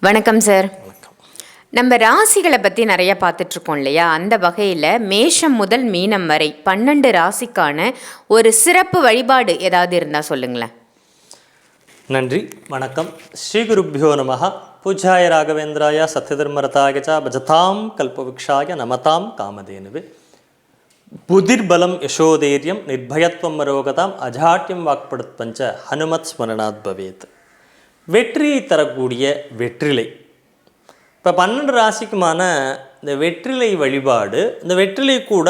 வணக்கம் சார் நம்ம ராசிகளை பற்றி நிறைய பார்த்துட்ருக்கோம் இல்லையா? அந்த வகையில் மேஷம் முதல் மீனம் வரை பன்னெண்டு ராசிக்கான ஒரு சிறப்பு வழிபாடு ஏதாவது இருந்தால் சொல்லுங்களேன். நன்றி வணக்கம். ஸ்ரீ குருப்பியோ நம பூஜாய ராகவேந்திராய சத்யதர்மரதாய ச பஜதாம் கல்பவிக்ஷாய நமதாம் காமதேனுவே. புதிர்பலம் யசோதைரியம் நிர்பயத்வம் மரோகதாம் அஜாட்டியம் வாக்படுத்வஞ்ச ஹனுமத் ஸ்மரணாத் பவேத். வெற்றியை தரக்கூடிய வெற்றிலை. இப்போ பன்னெண்டு ராசிக்குமான இந்த வெற்றிலை வழிபாடு இந்த வெற்றிலை கூட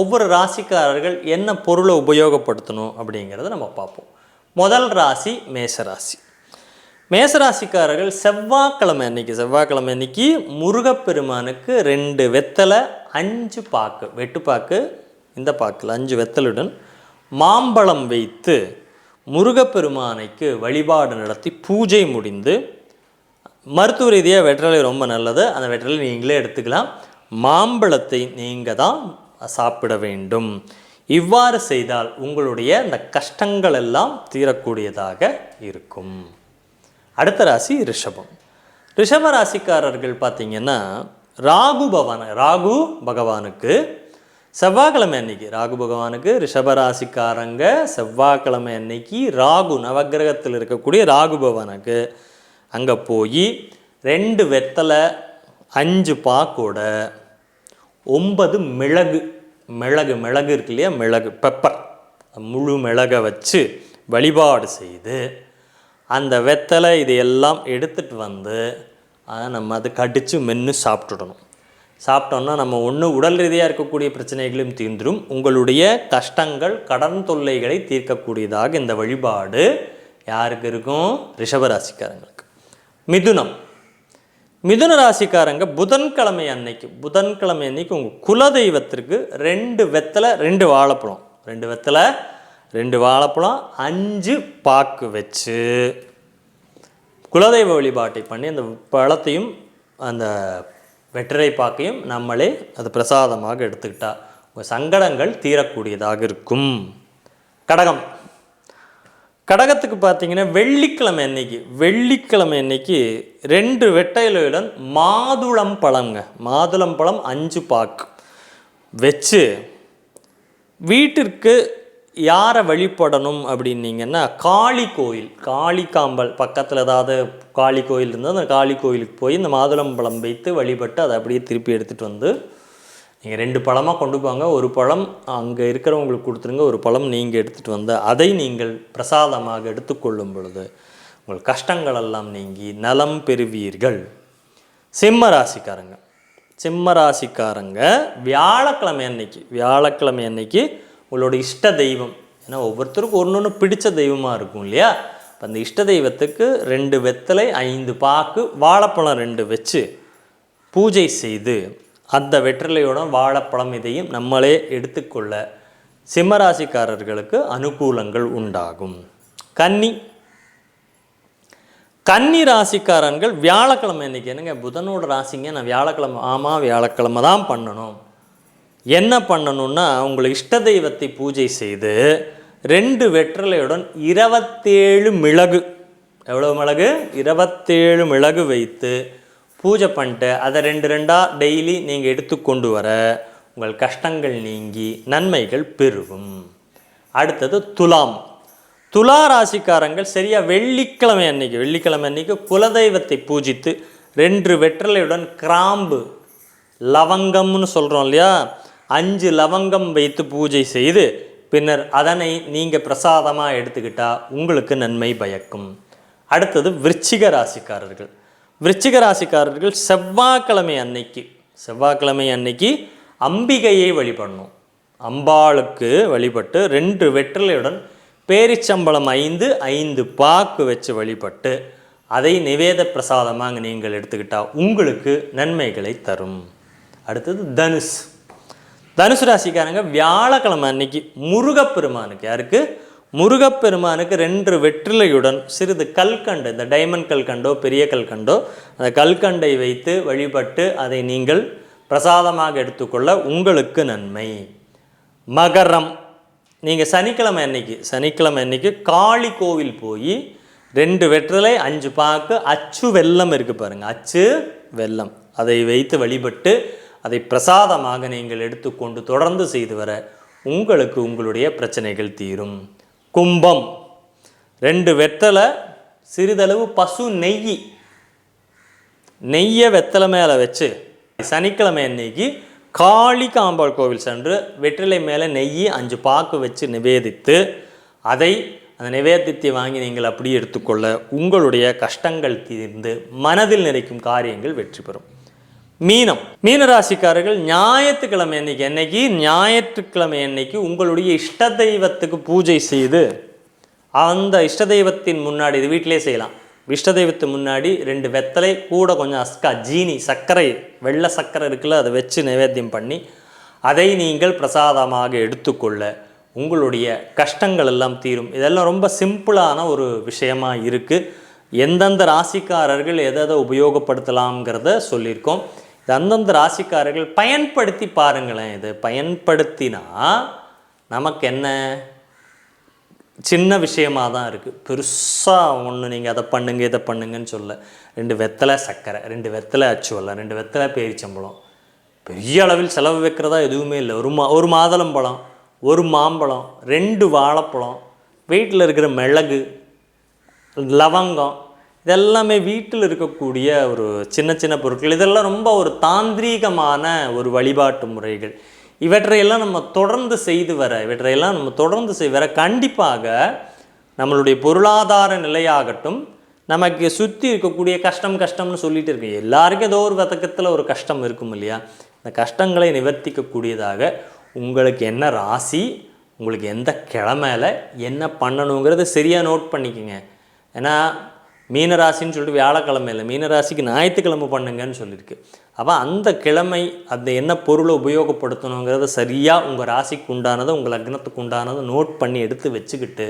ஒவ்வொரு ராசிக்காரர்கள் என்ன பொருளை உபயோகப்படுத்தணும் அப்படிங்கிறத நம்ம பார்ப்போம். முதல் ராசி மேசராசி. மேசராசிக்காரர்கள் செவ்வாய்க்கிழமை அன்னைக்கு செவ்வாய்க்கிழமை அன்னைக்கு முருகப்பெருமானுக்கு ரெண்டு வெத்தலை அஞ்சு பாக்கு வெட்டுப்பாக்கு இந்த பாக்கில் அஞ்சு வெத்தலுடன் மாம்பழம் வைத்து முருகப்பெருமானைக்கு வழிபாடு நடத்தி பூஜை முடிந்து மருத்துவ ரீதியாக வெற்றிலை ரொம்ப நல்லது. அந்த வெற்றிலை நீங்களே எடுத்துக்கலாம். மாம்பழத்தை நீங்கள் தான் சாப்பிட வேண்டும். இவ்வாறு செய்தால் உங்களுடைய இந்த கஷ்டங்கள் எல்லாம் தீரக்கூடியதாக இருக்கும். அடுத்த ராசி ரிஷபம். ரிஷப ராசிக்காரர்கள் பார்த்தீங்கன்னா ராகு பவன ராகு பகவானுக்கு செவ்வாய்க்கிழமை அன்னைக்கு ராகு பகவானுக்கு ரிஷபராசிக்காரங்க செவ்வாய்க்கிழமை அன்னைக்கு ராகு நவக்கிரகத்தில் இருக்கக்கூடிய ராகு பகவானுக்கு அங்கே போய் ரெண்டு வெத்தலை அஞ்சு பாக்கோட ஒன்பது மிளகு மிளகு மிளகு இருக்கு இல்லையா? மிளகு பெப்பர் முழு மிளகை வச்சு வழிபாடு செய்து அந்த வெத்தலை இதையெல்லாம் எடுத்துகிட்டு வந்து அதை நம்ம அதை கடித்து மென்று சாப்பிட்டுடணும். சாப்பிட்டோம்னா நம்ம ஒன்று உடல் ரீதியாக இருக்கக்கூடிய பிரச்சனைகளும் தீர்ந்துடும் உங்களுடைய கஷ்டங்கள் கடன் தொல்லைகளை தீர்க்கக்கூடியதாக இந்த வழிபாடு யாருக்கு இருக்கும்? ரிஷபராசிக்காரங்களுக்கு. மிதுனம். மிதுன ராசிக்காரங்க புதன்கிழமை அன்னைக்கு புதன்கிழமை அன்னைக்கு உங்கள் குலதெய்வத்திற்கு ரெண்டு வெத்தலை ரெண்டு வாழைப்பழம். ரெண்டு வெத்தலை ரெண்டு வாழைப்பழம் அஞ்சு பாக்கு வச்சு. குலதெய்வ வழிபாட்டை பண்ணி அந்த பழத்தையும் அந்த வெற்றிலை பாக்கையும் நம்மளே அது பிரசாதமாக எடுத்துக்கிட்டா உங்கள் சங்கடங்கள் தீரக்கூடியதாக இருக்கும். கடகம். கடகத்துக்கு பார்த்தீங்கன்னா வெள்ளிக்கிழமை அன்னைக்கு வெள்ளிக்கிழமை அன்னைக்கு ரெண்டு வெட்டையிலுடன் மாதுளம் பழங்க மாதுளம் பழம் அஞ்சு பாக்கு. வச்சு வீட்டிற்கு யாரை வழிபடணும் அப்படின்னீங்கன்னா காளி கோயில் காளிக்காம்பல் பக்கத்தில் ஏதாவது காளி கோயில் இருந்தால் அந்த காளி கோயிலுக்கு போய் இந்த மாதுளம்பழம் வைத்து வழிபட்டு அதை அப்படியே திருப்பி எடுத்துகிட்டு வந்து நீங்கள் ரெண்டு பழமாக கொண்டு போங்க. ஒரு பழம் அங்கே இருக்கிறவங்களுக்கு கொடுத்துருங்க ஒரு பழம் நீங்கள் எடுத்துகிட்டு வந்து அதை நீங்கள் பிரசாதமாக எடுத்துக்கொள்ளும் பொழுது உங்கள் கஷ்டங்கள் எல்லாம் நீங்கி நலம் பெறுவீர்கள். சிம்ம ராசிக்காரங்க. சிம்ம ராசிக்காரங்க வியாழக்கிழமை அன்னைக்கு வியாழக்கிழமை அன்னைக்கு உங்களோட இஷ்ட தெய்வம். ஏன்னா ஒவ்வொருத்தருக்கும் ஒன்று ஒன்று பிடித்த தெய்வமாக இருக்கும் இல்லையா? இப்போ அந்த இஷ்ட தெய்வத்துக்கு ரெண்டு வெத்தலை ஐந்து பாக்கு வாழைப்பழம் ரெண்டு வச்சு பூஜை செய்து அந்த வெற்றிலையோட வாழைப்பழம் இதையும் நம்மளே எடுத்துக்கொள்ள சிம்மராசிக்காரர்களுக்கு அனுகூலங்கள் உண்டாகும். கன்னி. கன்னி ராசிக்காரர்கள் வியாழக்கிழமை இன்னைக்கு என்னங்க? புதனோட ராசிங்க நான் வியாழக்கிழமை ஆமாம் வியாழக்கிழமை தான் பண்ணணும். என்ன பண்ணணும்னா உங்களை இஷ்ட தெய்வத்தை பூஜை செய்து ரெண்டு வெற்றிலையுடன் இருபத்தேழு மிளகு எவ்வளோ மிளகு? இருபத்தேழு மிளகு வைத்து பூஜை பண்ணிட்டு அதை ரெண்டு ரெண்டாக டெய்லி நீங்கள் எடுத்து கொண்டு வர உங்கள் கஷ்டங்கள் நீங்கி நன்மைகள் பெருகும். அடுத்தது துலாம். துலா ராசிக்காரங்கள் சரியா வெள்ளிக்கிழமை அன்னைக்கு வெள்ளிக்கிழமை அன்னைக்கு குலதெய்வத்தை பூஜித்து ரெண்டு வெற்றிலையுடன் கிராம்பு லவங்கம்னு சொல்கிறோம் இல்லையா? அஞ்சு லவங்கம் வைத்து பூஜை செய்து பின்னர் அதனை நீங்கள் பிரசாதமாக எடுத்துக்கிட்டா உங்களுக்கு நன்மை பயக்கும். அடுத்தது விருச்சிக ராசிக்காரர்கள். விருச்சிக ராசிக்காரர்கள் செவ்வாய்க்கிழமை அன்னைக்கு செவ்வாய்க்கிழமை அன்னைக்கு அம்பிகையை வழிபடணும். அம்பாளுக்கு வழிபட்டு ரெண்டு வெற்றிலையுடன் பேரிச்சம்பளம் ஐந்து ஐந்து பாக்கு வச்சு வழிபட்டு அதை நிவேத பிரசாதமாக நீங்கள் எடுத்துக்கிட்டால் உங்களுக்கு நன்மைகளை தரும். அடுத்தது தனுஷ். தனுசு ராசிக்காரங்க வியாழக்கிழமை அன்னைக்கு முருகப்பெருமானுக்கு யாருக்கு? முருகப்பெருமானுக்கு ரெண்டு வெற்றிலையுடன் சிறிது கல்கண்டு இந்த டைமண்ட் கல்கண்டோ பெரிய கல்கண்டோ அந்த கல்கண்டை வைத்து வழிபட்டு அதை நீங்கள் பிரசாதமாக எடுத்துக்கொள்ள உங்களுக்கு நன்மை. மகரம். நீங்கள் சனிக்கிழமை அன்னைக்கு சனிக்கிழமை அன்னைக்கு காளி கோவில் போய் ரெண்டு வெற்றிலை அஞ்சு பாக்கு அச்சு வெல்லம் இருக்குது பாருங்கள் அச்சு வெள்ளம் அதை வைத்து வழிபட்டு அதை பிரசாதமாக நீங்கள் எடுத்துக்கொண்டு தொடர்ந்து செய்து வர உங்களுக்கு உங்களுடைய பிரச்சனைகள் தீரும். கும்பம். ரெண்டு வெத்தலை சிறிதளவு பசு நெய். நெய்யை வெத்தலை மேலே வச்சு சனிக்கிழமை அன்னைக்கு காளி காம்பாள் கோவில் சென்று வெற்றிலை மேலே நெய் அஞ்சு பாக்கு வச்சு நிவேதித்து அதை அந்த நிவேதித்தை வாங்கி நீங்கள் அப்படியே எடுத்துக்கொள்ள உங்களுடைய கஷ்டங்கள் தீர்ந்து மனதில் நினைக்கும் காரியங்கள் வெற்றி பெறும். மீனம். மீனராசிக்காரர்கள் ஞாயிற்றுக்கிழமை அன்னைக்கு என்னைக்கு? ஞாயிற்றுக்கிழமை அன்னைக்கு உங்களுடைய இஷ்ட தெய்வத்துக்கு பூஜை செய்து அந்த இஷ்ட தெய்வத்தின் முன்னாடி இது வீட்டிலே செய்யலாம். இஷ்ட தெய்வத்து முன்னாடி ரெண்டு வெத்தலை கூட கொஞ்சம் அஸ்கா ஜீனி சர்க்கரை வெள்ளை சர்க்கரை இருக்குல்ல அதை வச்சு நைவேத்தியம் பண்ணி அதை நீங்கள் பிரசாதமாக எடுத்துக்கொள்ள உங்களுடைய கஷ்டங்கள் எல்லாம் தீரும். இதெல்லாம் ரொம்ப சிம்பிளான ஒரு விஷயமாக இருக்குது எந்தெந்த ராசிக்காரர்கள் எதை எதை உபயோகப்படுத்தலாம்ங்கிறத சொல்லியிருக்கோம். இது அந்தந்த ராசிக்காரர்கள் பயன்படுத்தி பாருங்களேன் இது. பயன்படுத்தினா நமக்கு என்ன? சின்ன விஷயமாக தான் இருக்குது பெருசாக ஒன்று நீங்கள் அதை பண்ணுங்க இதை பண்ணுங்கன்னு சொல்ல. ரெண்டு வெத்தலை சர்க்கரை ரெண்டு வெத்தலை அச்சுவல்ல ரெண்டு வெத்தலை பேரிச்சம்பழம். பெரிய அளவில் செலவு வைக்கிறதா எதுவுமே இல்லை. ஒரு மா ஒரு மாதளம்பழம் ஒரு மாம்பழம் ரெண்டு வாழைப்பழம் வீட்டில் இருக்கிற மிளகு லவங்கம் இதெல்லாமே வீட்டில் இருக்கக்கூடிய ஒரு சின்ன சின்ன பொருட்கள். இதெல்லாம் ரொம்ப ஒரு தாந்திரீகமான ஒரு வழிபாட்டு முறைகள். இவற்றையெல்லாம் நம்ம தொடர்ந்து செய்து வர இவற்றையெல்லாம் நம்ம தொடர்ந்து செய்து வர கண்டிப்பாக நம்மளுடைய பொருளாதார நிலையாகட்டும் நமக்கு சுற்றி இருக்கக்கூடிய கஷ்டம் கஷ்டம்னு சொல்லிட்டு இருக்கு. எல்லாருக்கும் ஏதோ ஒரு வதக்கத்தில் ஒரு கஷ்டம் இருக்கும் இல்லையா? இந்த கஷ்டங்களை நிவர்த்திக்கக்கூடியதாக உங்களுக்கு என்ன ராசி உங்களுக்கு எந்த கிழமையில் என்ன பண்ணணுங்கிறத சரியாக நோட் பண்ணிக்கோங்க. ஏன்னா மீனராசின்னு சொல்லிட்டு வியாழக்கிழமையில மீனராசிக்கு ஞாயிற்றுக்கிழமை பண்ணுங்கன்னு சொல்லியிருக்கு. அப்போ அந்த கிழமை அந்த என்ன பொருளை உபயோகப்படுத்தணுங்கிறத சரியாக உங்கள் ராசிக்கு உண்டானதை உங்கள் லக்னத்துக்கு உண்டானதை நோட் பண்ணி எடுத்து வச்சுக்கிட்டு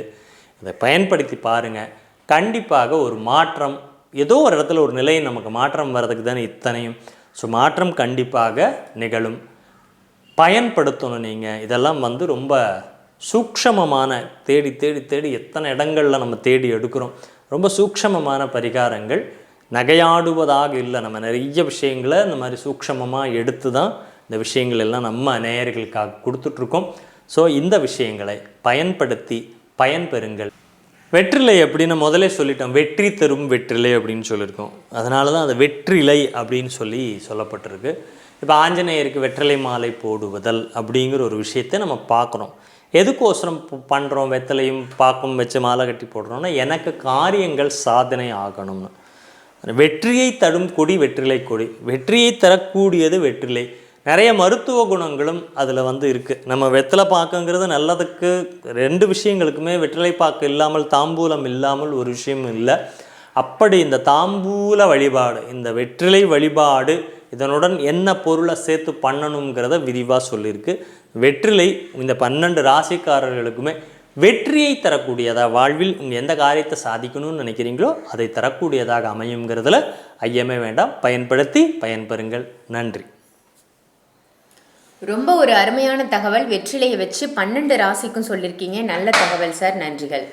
இதை பயன்படுத்தி பாருங்கள் கண்டிப்பாக ஒரு மாற்றம் ஏதோ ஒரு இடத்துல ஒரு நிலை நமக்கு மாற்றம் வர்றதுக்கு தானே இத்தனையும். ஸோ மாற்றம் கண்டிப்பாக நிகழும். பயன்படுத்தணும் நீங்கள் இதெல்லாம் வந்து ரொம்ப சூக்ஷமமான தேடி தேடி தேடி எத்தனை இடங்களில் நம்ம தேடி எடுக்கிறோம். ரொம்ப சூக்ஷமமான பரிகாரங்கள். நகையாடுவதாக இல்லை. நம்ம நிறைய விஷயங்களை இந்த மாதிரி சூக்ஷமமாக எடுத்து தான் இந்த விஷயங்கள் எல்லாம் நம்ம நேயர்களுக்காக கொடுத்துட்ருக்கோம். ஸோ இந்த விஷயங்களை பயன்படுத்தி பயன்பெறுங்கள். வெற்றிலை அப்படின்னு முதலே சொல்லிட்டோம். வெற்றி தரும் வெற்றிலை அப்படின்னு சொல்லியிருக்கோம். அதனால தான் அது வெற்றிலை அப்படின்னு சொல்லி சொல்லப்பட்டிருக்கு. இப்போ ஆஞ்சநேயருக்கு வெற்றிலை மாலை போடுவதல் அப்படிங்கிற ஒரு விஷயத்தை நம்ம பார்க்குறோம் எதுக்கோசரம் பண்ணுறோம் வெத்தலையும் பாக்கும் வச்சு மாலை கட்டி போடுறோம்னா எனக்கு காரியங்கள் சாதனை ஆகணும்னு. வெற்றியை தரும் கொடி வெற்றிலை கொடி. வெற்றியை தரக்கூடியது வெற்றிலை. நிறைய மருத்துவ குணங்களும் அதில் வந்து இருக்குது நம்ம வெத்தலை பாக்குங்கிறது நல்லதுக்கு ரெண்டு விஷயங்களுக்குமே வெற்றிலை பாக்கு இல்லாமல் தாம்பூலம் இல்லாமல் ஒரு விஷயம் இல்லை. அப்படி இந்த தாம்பூல வழிபாடு இந்த வெற்றிலை வழிபாடு இதனுடன் என்ன பொருளை சேர்த்து பண்ணணுங்கிறத விரிவாக சொல்லியிருக்கு. வெற்றிலை இந்த பன்னெண்டு ராசிக்காரர்களுக்குமே வெற்றியை தரக்கூடியதாக வாழ்வில் உங்கள் எந்த காரியத்தை சாதிக்கணும்னு நினைக்கிறீங்களோ அதை தரக்கூடியதாக அமையுங்கிறதுல ஐயமே வேண்டாம். பயன்படுத்தி பயன்பெறுங்கள். நன்றி. ரொம்ப ஒரு அருமையான தகவல். வெற்றிலையை வச்சு பன்னெண்டு ராசிக்கும் சொல்லியிருக்கீங்க நல்ல தகவல் சார். நன்றிகள்.